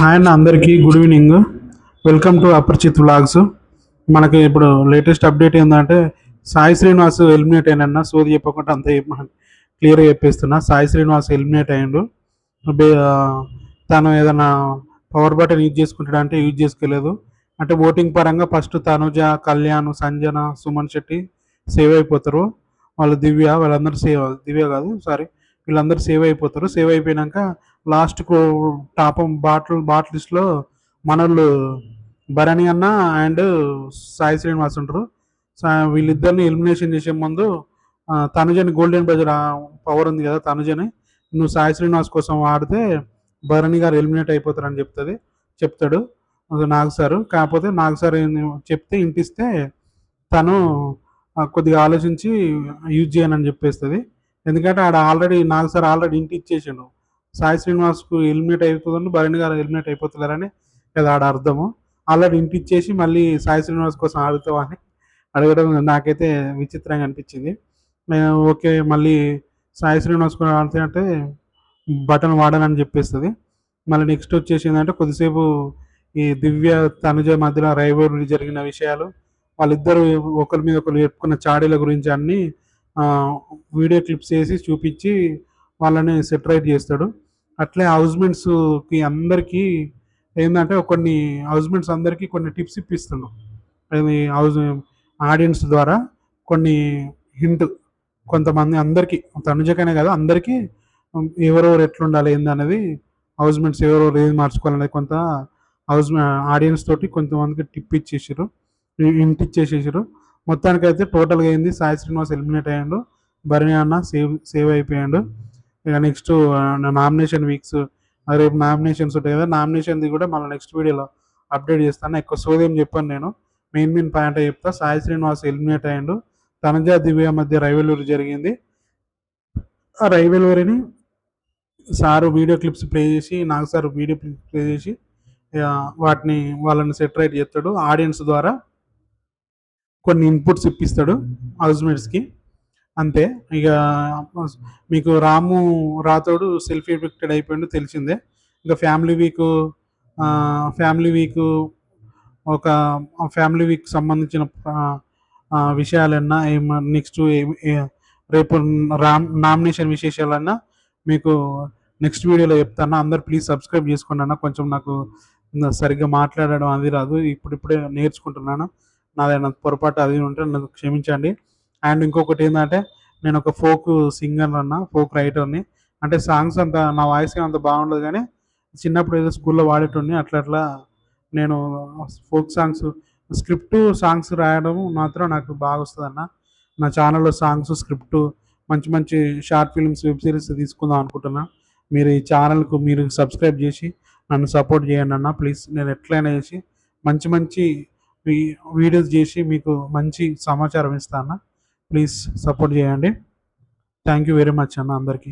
Hi అన్న అందరికీ good evening. Welcome to Aparichit vlogs. మనకి ఇప్పుడు లేటెస్ట్ అప్డేట్ ఏంటంటే సాయి శ్రీనివాస్ ఎలిమినేట్ అయినన్న సోది చెప్పకుండా అంత క్లియర్గా చెప్పేస్తున్నా. సాయి శ్రీనివాస్ ఎలిమినేట్ అయ్యిండు. తను ఏదైనా పవర్ బటన్ యూజ్ చేసుకుంటాడు అంటే యూజ్ చేసుకోలేదు. అంటే ఓటింగ్ పరంగా ఫస్ట్ తనుజ కళ్యాణ్ సంజన సుమన్ శెట్టి సేవ్ అయిపోతారు. వాళ్ళు దివ్య వాళ్ళందరూ సేవ్ దివ్య కాదు సారీ వీళ్ళందరూ సేవ్ అయిపోతారు. సేవ్ అయిపోయినాక లాస్ట్కు టాప్ బాటిల్ బాటిల్స్లో మనోళ్ళు భరణి అన్న అండ్ సాయి శ్రీనివాస్ ఉంటారు. వీళ్ళిద్దరిని ఎలిమినేషన్ చేసే ముందు తనుజని గోల్డెన్ బజర్ పవర్ ఉంది కదా తనుజని. నువ్వు సాయి శ్రీనివాస్ కోసం వాడితే భరణి గారు ఎలిమినేట్ అయిపోతారని చెప్తుంది చెప్తాడు. అది నాగ్ సార్ కాకపోతే నాగ్ సార్ చెప్తే ఇంటిస్తే తను కొద్దిగా ఆలోచించి యూజ్ చేయనని చెప్పేస్తుంది. ఎందుకంటే ఆడ ఆల్రెడీ నాగ్ సార్ ఆల్రెడీ ఇంటి ఇచ్చేసిండు సాయి శ్రీనివాస్కు ఎలిమినేట్ అయిపోతుంది భరణి గారు ఎలిమినేట్ అయిపోతున్నారని కదా ఆడ అర్థము. ఆల్రెడీ ఇంటిచ్చేసి మళ్ళీ సాయి శ్రీనివాస్ కోసం ఆడుతావా అని అడగడం నాకైతే విచిత్రంగా అనిపించింది. నేను ఓకే మళ్ళీ సాయి శ్రీనివాస్ కూడా ఆడుతుంటే బటన్ వాడనని చెప్పేస్తుంది. మళ్ళీ నెక్స్ట్ వచ్చేసి ఏంటంటే కొద్దిసేపు ఈ దివ్య తనుజ మధ్యలో రైవరీ జరిగిన విషయాలు వాళ్ళిద్దరు ఒకరి మీద ఒకరు చెప్పుకున్న చాడీల గురించి అన్ని వీడియో క్లిప్స్ వేసి చూపించి వాళ్ళని సెటరైట్ చేస్తాడు. అట్లే హౌస్మెంట్స్కి అందరికీ ఏంటంటే కొన్ని హౌస్మెంట్స్ అందరికీ కొన్ని టిప్స్ ఇప్పిస్తుండు అది హౌస్ ఆడియన్స్ ద్వారా కొన్ని హింట్ కొంతమంది అందరికీ తనుజకనే కాదు అందరికీ ఎవరెవరు ఎట్లుండాలి ఏంది అనేది హౌస్మెంట్స్ ఎవరెవరు ఏది మార్చుకోవాలనేది కొంత హౌస్ ఆడియన్స్ తోటి కొంతమందికి టిప్ ఇచ్చేసారు ఇంటి ఇచ్చేసేసారు మొత్తానికైతే టోటల్గా అయింది సాయి శ్రీనివాస్ ఎలిమినేట్ అయ్యాడు భరణి అన్న సేవ్ సేవ్ అయిపోయాడు. ఇక నెక్స్ట్ నామినేషన్ వీక్స్ రేపు నామినేషన్స్ ఉంటాయి కదా నామినేషన్ది కూడా మళ్ళీ నెక్స్ట్ వీడియోలో అప్డేట్ చేస్తాను. ఎక్కువ సోదేం చెప్పాను నేను. మెయిన్ మెయిన్ పాయింట్ చెప్తా. సాయి శ్రీనివాస్ ఎలిమినేట్ అయ్యాడు. తనజ దివ్య మధ్య రైవెలూరి జరిగింది. ఆ రైవెలూరిని సారు వీడియో క్లిప్స్ ప్లే చేసి నాకు సార్ వీడియో క్లిప్స్ ప్లే చేసి వాటిని వాళ్ళని సెటరైట్ చేస్తాడు. ఆడియన్స్ ద్వారా కొన్ని ఇన్పుట్స్ ఇప్పిస్తాడు. హౌస్మేట్స్కి అంతే. ఇక మీకు రాము రాతోడు సెల్ఫీ ఎఫెక్టెడ్ అయిపోయిండు తెలిసిందే. ఇంకా ఫ్యామిలీ వీక్ ఫ్యామిలీ వీక్ ఒక ఫ్యామిలీ వీక్ సంబంధించిన విషయాలన్నా ఏం నెక్స్ట్ రేపు రామ్ నామినేషన్ విశేషాలన్నా మీకు నెక్స్ట్ వీడియోలో చెప్తాను అందరు ప్లీజ్ సబ్స్క్రైబ్ చేసుకోండి అన్న. కొంచెం నాకు సరిగ్గా మాట్లాడడం అది రాదు. ఇప్పుడిప్పుడే నేర్చుకుంటున్నాను. నాదైనా పొరపాటు అది ఉంటే నన్ను క్షమించండి. అండ్ ఇంకొకటి ఏంటంటే నేను ఒక ఫోక్ సింగర్ అన్న ఫోక్ రైటర్ని. అంటే సాంగ్స్ అంత నా వాయిస్ అంత బాగుండదు కానీ చిన్నప్పుడు ఏదో స్కూల్లో వాడేటోడిని అట్లా అట్లా నేను ఫోక్ సాంగ్స్ స్క్రిప్ట్ సాంగ్స్ రాయడం మాత్రం నాకు బాగా వస్తుంది అన్న నా ఛానల్లో సాంగ్స్ స్క్రిప్ట్ మంచి మంచి షార్ట్ ఫిల్మ్స్ వెబ్ సిరీస్ తీసుకుందాం అనుకుంటున్నా. మీరు ఈ ఛానల్కు మీరు సబ్స్క్రైబ్ చేసి నన్ను సపోర్ట్ చేయండి అన్న. ప్లీజ్ నేను ఎట్లయినా చేసి మంచి మంచి వీడియోస్ చేసి మీకు మంచి సమాచారం ఇస్తాను ప్లీజ్ సపోర్ట్ చేయండి. థ్యాంక్ యూ వెరీ మచ్ అన్న అందరికీ.